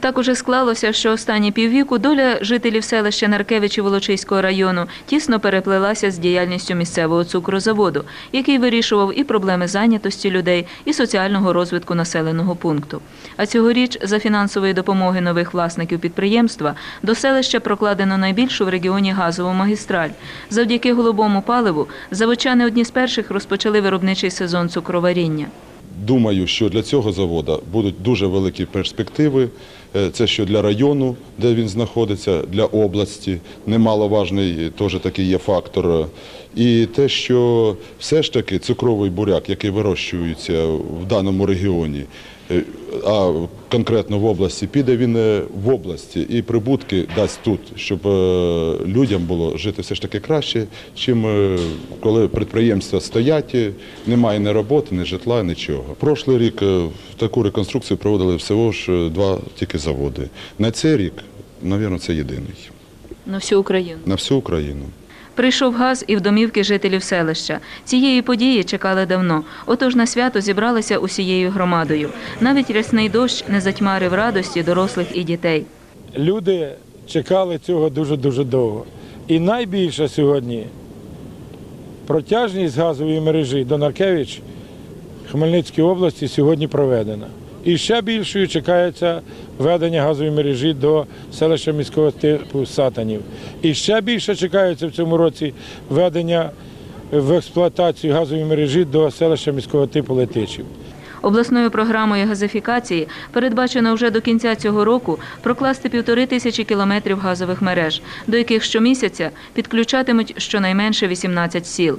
Так уже склалося, що останні піввіку доля жителів селища Наркевичі Волочиського району тісно переплелася з діяльністю місцевого цукрозаводу, який вирішував і проблеми зайнятості людей, і соціального розвитку населеного пункту. А цьогоріч за фінансової допомоги нових власників підприємства до селища прокладено найбільшу в регіоні газову магістраль. Завдяки голубому паливу заводчани одні з перших розпочали виробничий сезон цукроваріння. Думаю, що для цього заводу будуть дуже великі перспективи. Е, Це що для району, де він знаходиться, для області. Немаловажний теж такий є фактор. І те, що все ж таки цукровий буряк, який вирощується в даному регіоні, а конкретно в області, піде він е, в області і прибутки дасть тут, щоб е, людям було жити все ж таки краще, чим е, коли підприємства стоять, е, немає ні роботи, ні житла, нічого. Прошлий рік е, таку реконструкцію проводили всього ж е, два тільки заводи. На цей рік, мабуть, це єдиний На всю Україну. на всю Україну. Прийшов газ і в домівки жителів селища. Цієї події чекали давно. Отож на свято зібралися усією громадою. Навіть рясний дощ не затьмарив радості дорослих і дітей. Люди чекали цього дуже-дуже довго. І найбільше сьогодні протяжність газової мережі до Наркевич Хмельницької області сьогодні проведена. І ще більшою чекається введення газової мережі до селища міського типу Сатанів. І ще більше чекається в цьому році введення в експлуатацію газової мережі до селища міського типу Летичів. Обласною програмою газифікації передбачено вже до кінця цього року прокласти півтори тисячі кілометрів газових мереж, до яких щомісяця підключатимуть щонайменше 18 сіл.